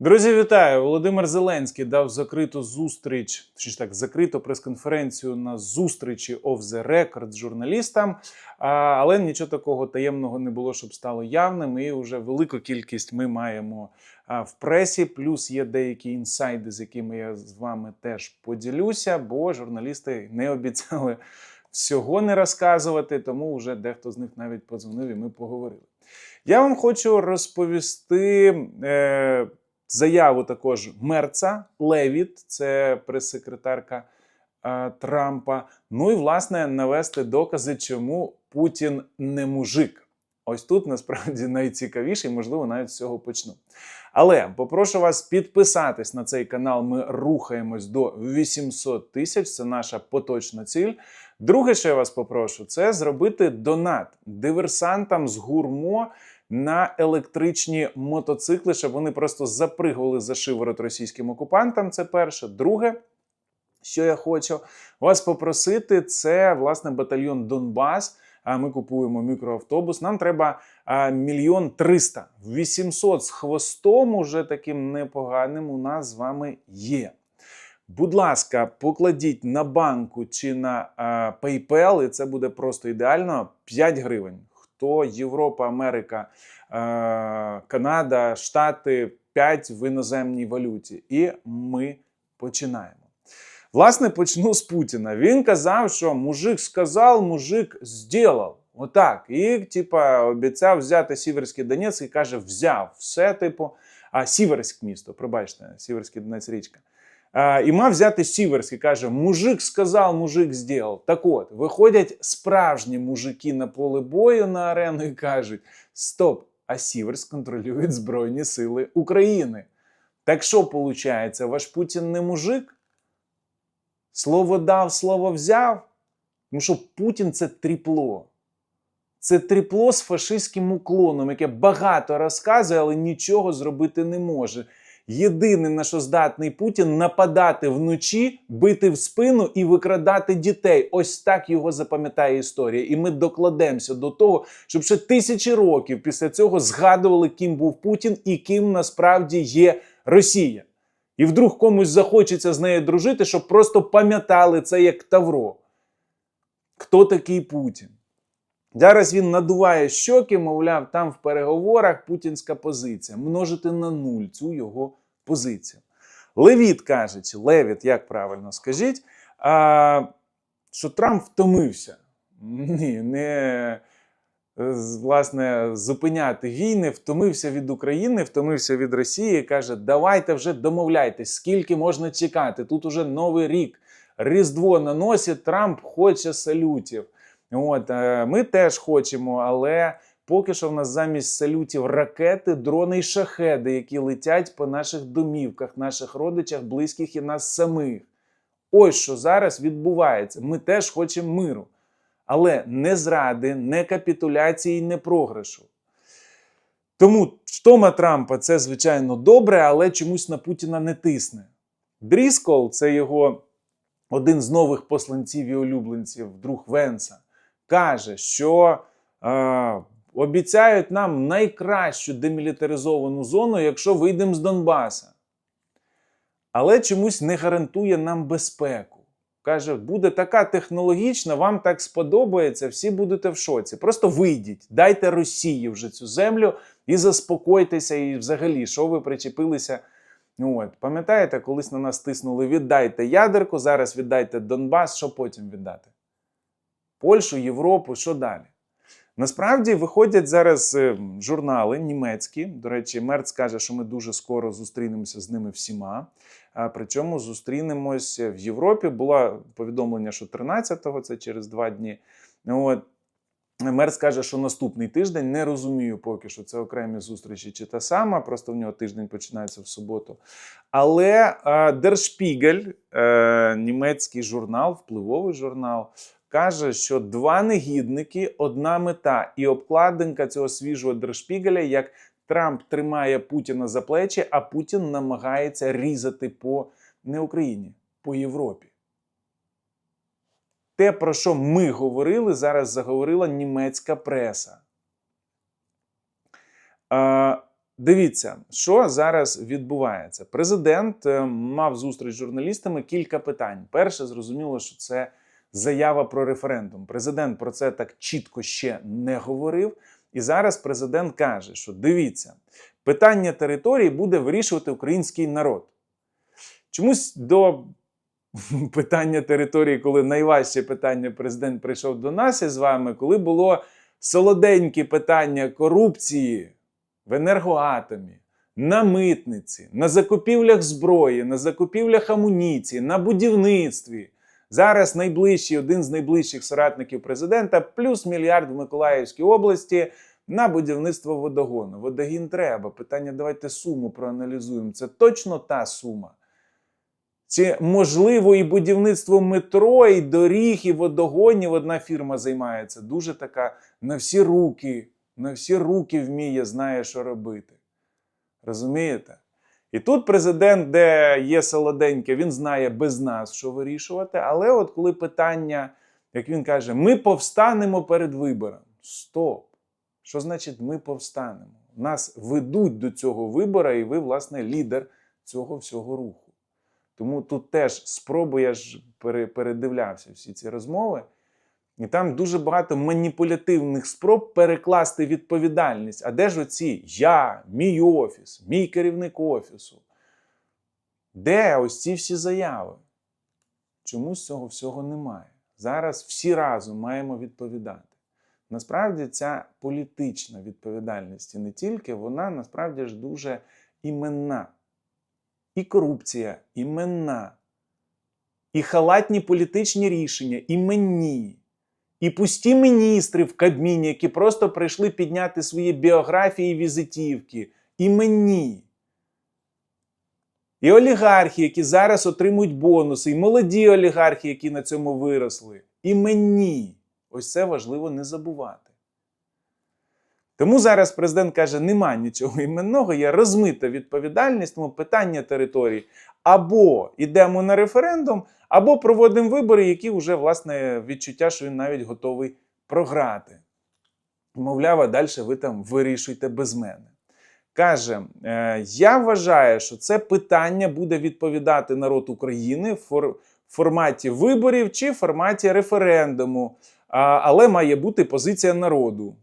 Друзі, вітаю! Володимир Зеленський дав закриту зустріч, чи ж так, закриту прес-конференцію на зустрічі off the record з журналістам. Але нічого такого таємного не було, щоб стало явним. І вже велику кількість ми маємо в пресі. Плюс є деякі інсайди, з якими я з вами теж поділюся, бо журналісти не обіцяли всього не розказувати, тому вже дехто з них навіть подзвонив і ми поговорили. Я вам хочу розповісти. Е, Заяву також Мерца Левіт, це прес-секретарка е, Трампа. Ну і власне навести докази, чому Путін не мужик. Ось тут насправді найцікавіше, і можливо навіть з цього почну. Але попрошу вас підписатись на цей канал. Ми рухаємось до 800 тисяч. Це наша поточна ціль. Друге, що я вас попрошу, це зробити донат диверсантам з гурмо на електричні мотоцикли, щоб вони просто запригували за шиворот російським окупантам. Це перше. Друге, що я хочу вас попросити, це власне батальйон Донбас. А ми купуємо мікроавтобус. Нам треба мільйон триста. 800 з хвостом, уже таким непоганим, у нас з вами є. Будь ласка, покладіть на банку чи на PayPal, і це буде просто ідеально 5 гривень то Європа, Америка, е, Канада, Штати 5 в іноземній валюті. І ми починаємо. Власне, почну з Путіна. Він казав, що мужик сказав, мужик зробив. Отак. І, типа, обіцяв взяти Сіверський Донець і каже, взяв все, типу, а Сіверськ місто, пробачте, Сіверський Донець річка. І мав взяти Сіверський, каже: мужик сказав, мужик зробив. Так от, виходять справжні мужики на поле бою на арену і кажуть: Стоп! А Сіверськ контролює Збройні Сили України. Так що виходить, ваш Путін не мужик? Слово дав, слово взяв. Тому що Путін це тріпло. Це тріпло з фашистським уклоном, яке багато розказує, але нічого зробити не може. Єдине, на що здатний Путін нападати вночі, бити в спину і викрадати дітей. Ось так його запам'ятає історія. І ми докладемося до того, щоб ще тисячі років після цього згадували, ким був Путін і ким насправді є Росія. І вдруг комусь захочеться з нею дружити, щоб просто пам'ятали це як Тавро. Хто такий Путін? Зараз він надуває щоки, мовляв, там в переговорах путінська позиція. Множити на нуль цю його позицію. Левіт каже, чи Левіт, як правильно скажіть, а, що Трамп втомився. Ні, не власне зупиняти війни, втомився від України, втомився від Росії. Каже, давайте вже домовляйтесь, скільки можна чекати. Тут уже новий рік. Різдво на носі, Трамп хоче салютів. От е, ми теж хочемо, але поки що в нас замість салютів ракети, дрони й шахеди, які летять по наших домівках, наших родичах, близьких і нас самих. Ось що зараз відбувається. Ми теж хочемо миру. Але не зради, не капітуляції, не програшу. Тому втома Трампа це, звичайно, добре, але чомусь на Путіна не тисне. Дріскол це його один з нових посланців і улюбленців, друг Венса каже, що е, обіцяють нам найкращу демілітаризовану зону, якщо вийдемо з Донбаса. Але чомусь не гарантує нам безпеку. Каже, буде така технологічна, вам так сподобається, всі будете в шоці. Просто вийдіть, дайте Росії вже цю землю і заспокойтеся, і взагалі, що ви причепилися. От, Пам'ятаєте, колись на нас тиснули: віддайте ядерку, зараз віддайте Донбас, що потім віддати? Польщу, Європу, що далі? Насправді виходять зараз е, журнали німецькі. До речі, Мерц каже, що ми дуже скоро зустрінемося з ними всіма. Причому зустрінемось в Європі. Було повідомлення, що 13-го, це через два дні. От. Мерц каже, що наступний тиждень не розумію поки що це окремі зустрічі чи та сама, просто в нього тиждень починається в суботу. Але Дершпігель, е, німецький журнал, впливовий журнал, каже, що два негідники, одна мета, і обкладинка цього свіжого Дершпігеля, як Трамп тримає Путіна за плечі, а Путін намагається різати по не Україні, по Європі. Те, про що ми говорили, зараз заговорила німецька преса. А, Дивіться, що зараз відбувається. Президент е, мав зустріч з журналістами кілька питань. Перше, зрозуміло, що це заява про референдум. Президент про це так чітко ще не говорив. І зараз президент каже, що дивіться, питання території буде вирішувати український народ. Чомусь до питання території, коли найважче питання президент прийшов до нас із вами, коли було солоденьке питання корупції в енергоатомі, на митниці, на закупівлях зброї, на закупівлях амуніції, на будівництві. Зараз найближчий, один з найближчих соратників президента, плюс мільярд в Миколаївській області на будівництво водогону. Водогін треба. Питання, давайте суму проаналізуємо. Це точно та сума. Чи можливо і будівництво метро, і доріг, і водогонів одна фірма займається. Дуже така на всі руки, на всі руки вміє, знає, що робити. Розумієте? І тут президент, де є солоденьке, він знає без нас, що вирішувати. Але от коли питання, як він каже, ми повстанемо перед вибором. Стоп! Що значить ми повстанемо? Нас ведуть до цього вибора, і ви, власне, лідер цього всього руху. Тому тут теж спроби, я ж пере- передивлявся всі ці розмови, і там дуже багато маніпулятивних спроб перекласти відповідальність. А де ж оці я, мій офіс, мій керівник офісу? Де ось ці всі заяви? Чомусь цього всього немає. Зараз всі разом маємо відповідати. Насправді ця політична відповідальність і не тільки, вона насправді ж дуже іменна. І корупція іменна, і халатні політичні рішення іменні, і пусті міністри в Кабміні, які просто прийшли підняти свої біографії і візитівки, іменні. І олігархи, які зараз отримують бонуси, і молоді олігархи, які на цьому виросли, іменні. Ось це важливо не забувати. Тому зараз президент каже: нема нічого іменного, є розмита відповідальність, тому питання території або йдемо на референдум, або проводимо вибори, які вже власне відчуття, що він навіть готовий програти. Мовляв, а далі ви там вирішуйте без мене. Каже: «Е, я вважаю, що це питання буде відповідати народ України в форматі виборів чи форматі референдуму, але має бути позиція народу.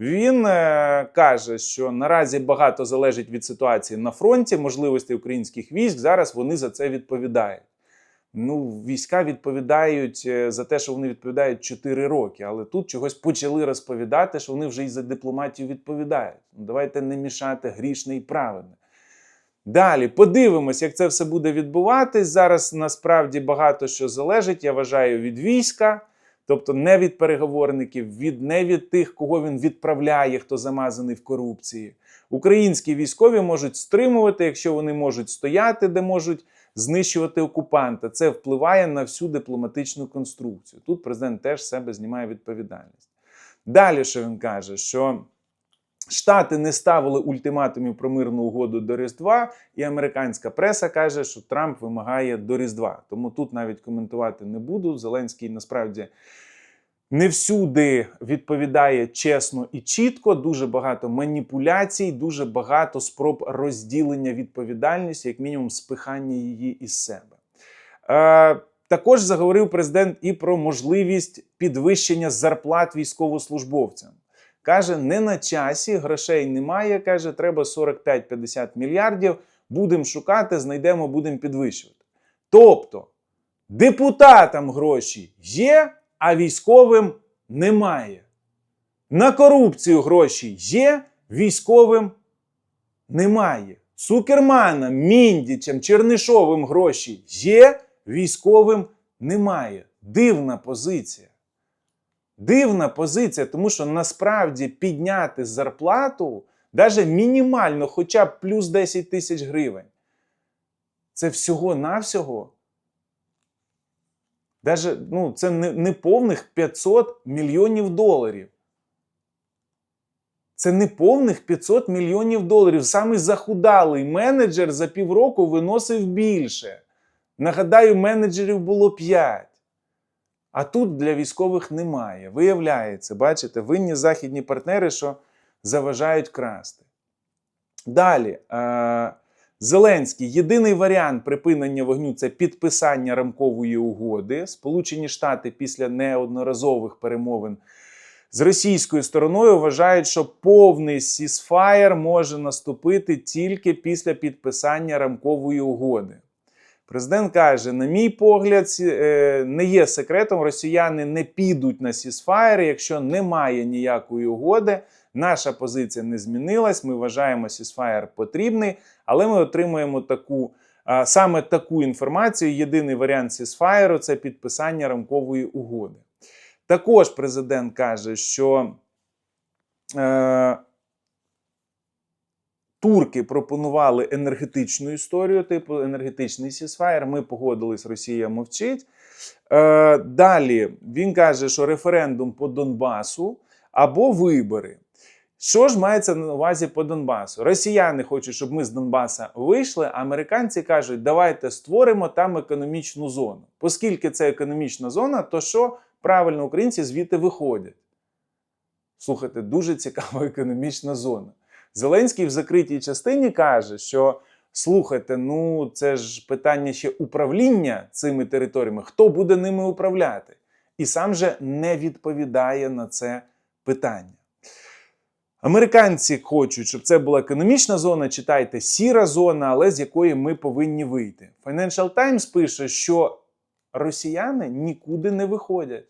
Він е, каже, що наразі багато залежить від ситуації на фронті, можливостей українських військ. Зараз вони за це відповідають. Ну, війська відповідають е, за те, що вони відповідають 4 роки, але тут чогось почали розповідати, що вони вже і за дипломатію відповідають. Ну, давайте не мішати грішне і правильне. Далі подивимось, як це все буде відбуватись. Зараз насправді багато що залежить, я вважаю, від війська. Тобто не від переговорників, від не від тих, кого він відправляє, хто замазаний в корупції. Українські військові можуть стримувати, якщо вони можуть стояти, де можуть знищувати окупанта. Це впливає на всю дипломатичну конструкцію. Тут президент теж себе знімає відповідальність. Далі, що він каже, що Штати не ставили ультиматумів про мирну угоду до Різдва, і американська преса каже, що Трамп вимагає до Різдва. Тому тут навіть коментувати не буду. Зеленський насправді не всюди відповідає чесно і чітко. Дуже багато маніпуляцій, дуже багато спроб розділення відповідальності, як мінімум, спихання її із себе. Е, також заговорив президент і про можливість підвищення зарплат військовослужбовцям. Каже, не на часі, грошей немає. Каже, треба 45-50 мільярдів. Будемо шукати, знайдемо, будемо підвищувати. Тобто депутатам гроші є, а військовим немає. На корупцію гроші є, військовим немає. Цукерманам, Міндічам, Чернишовим гроші є, військовим немає. Дивна позиція. Дивна позиція, тому що насправді підняти зарплату навіть мінімально, хоча б плюс 10 тисяч гривень. Це всього-навсього. Даже, ну, це не, не повних 500 мільйонів доларів. Це не повних 500 мільйонів доларів. Самий захудалий менеджер за півроку виносив більше. Нагадаю, менеджерів було 5. А тут для військових немає. Виявляється, бачите, винні західні партнери, що заважають красти. Далі. Е, Зеленський єдиний варіант припинення вогню це підписання рамкової угоди. Сполучені Штати після неодноразових перемовин з російською стороною вважають, що повний сісфаєр може наступити тільки після підписання рамкової угоди. Президент каже: на мій погляд, е, не є секретом, росіяни не підуть на сісфаєр, якщо немає ніякої угоди. Наша позиція не змінилась. Ми вважаємо, сісфаєр потрібний, але ми отримуємо таку саме таку інформацію. Єдиний варіант сісфаєру це підписання рамкової угоди. Також президент каже, що е, турки пропонували енергетичну історію, типу енергетичний сісфаєр. Ми погодились, Росія мовчить. Е, далі він каже, що референдум по Донбасу або вибори. Що ж мається на увазі по Донбасу? Росіяни хочуть, щоб ми з Донбаса вийшли, а американці кажуть, давайте створимо там економічну зону. Оскільки це економічна зона, то що правильно українці звідти виходять? Слухайте, дуже цікава економічна зона. Зеленський в закритій частині каже, що слухайте, ну це ж питання ще управління цими територіями. Хто буде ними управляти? І сам же не відповідає на це питання. Американці хочуть, щоб це була економічна зона, читайте сіра зона, але з якої ми повинні вийти. Financial Times пише, що росіяни нікуди не виходять.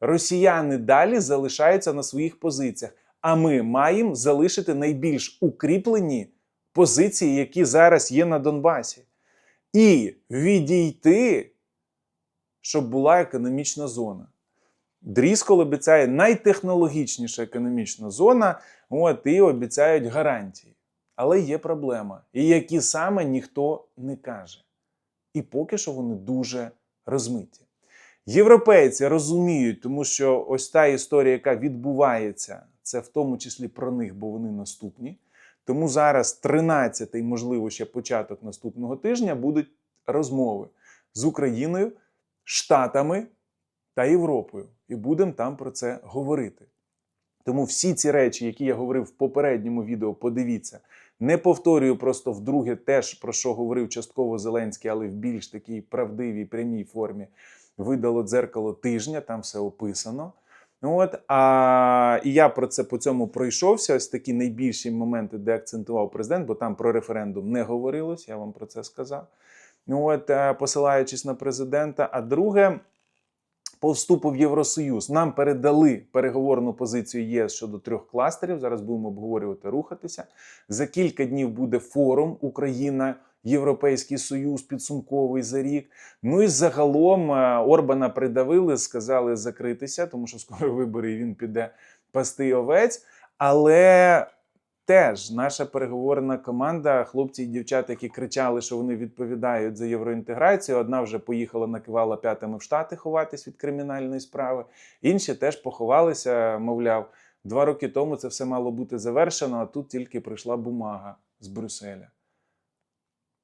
Росіяни далі залишаються на своїх позиціях, а ми маємо залишити найбільш укріплені позиції, які зараз є на Донбасі, і відійти, щоб була економічна зона. Дріскол обіцяє найтехнологічніша економічна зона, от, і обіцяють гарантії. Але є проблема, і які саме ніхто не каже. І поки що вони дуже розмиті. Європейці розуміють, тому що ось та історія, яка відбувається, це в тому числі про них, бо вони наступні. Тому зараз 13-й, можливо, ще початок наступного тижня будуть розмови з Україною, Штатами та Європою. І будемо там про це говорити. Тому всі ці речі, які я говорив в попередньому відео, подивіться. Не повторюю просто вдруге теж про що говорив частково Зеленський, але в більш такій правдивій прямій формі видало дзеркало тижня, там все описано. От, а, і я про це по цьому пройшовся. Ось такі найбільші моменти, де акцентував президент, бо там про референдум не говорилось, я вам про це сказав. Ну, от, е, посилаючись на президента. А друге, по вступу в Євросоюз нам передали переговорну позицію ЄС щодо трьох кластерів. Зараз будемо обговорювати, рухатися. За кілька днів буде форум Україна. Європейський союз підсумковий за рік. Ну і загалом е, Орбана придавили, сказали закритися, тому що скоро вибори і він піде пасти овець. Але теж наша переговорна команда, хлопці і дівчата, які кричали, що вони відповідають за євроінтеграцію. Одна вже поїхала, накивала п'ятами в Штати ховатись від кримінальної справи. Інші теж поховалися, мовляв, два роки тому це все мало бути завершено, а тут тільки прийшла бумага з Брюсселя.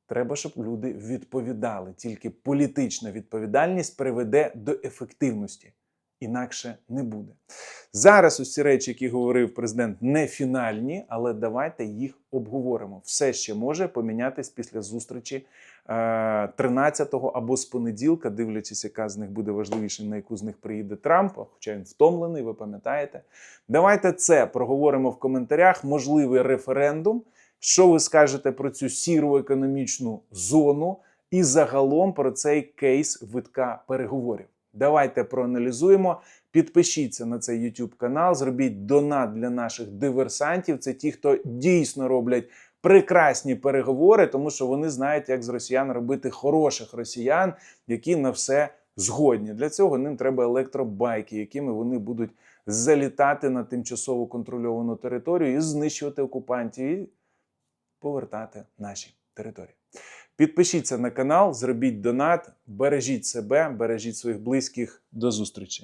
Треба, щоб люди відповідали. Тільки політична відповідальність приведе до ефективності. Інакше не буде. Зараз ці речі, які говорив президент, не фінальні, але давайте їх обговоримо. Все ще може помінятись після зустрічі е, 13-го або з понеділка, дивлячись, яка з них буде важливіша, на яку з них приїде Трамп, хоча він втомлений, ви пам'ятаєте. Давайте це проговоримо в коментарях. Можливий референдум. Що ви скажете про цю сіру економічну зону і загалом про цей кейс витка переговорів? Давайте проаналізуємо. Підпишіться на цей YouTube канал, зробіть донат для наших диверсантів. Це ті, хто дійсно роблять прекрасні переговори, тому що вони знають, як з росіян робити хороших росіян, які на все згодні. Для цього ним треба електробайки, якими вони будуть залітати на тимчасово контрольовану територію і знищувати окупантів. Повертати наші території. Підпишіться на канал, зробіть донат, бережіть себе, бережіть своїх близьких. До зустрічі!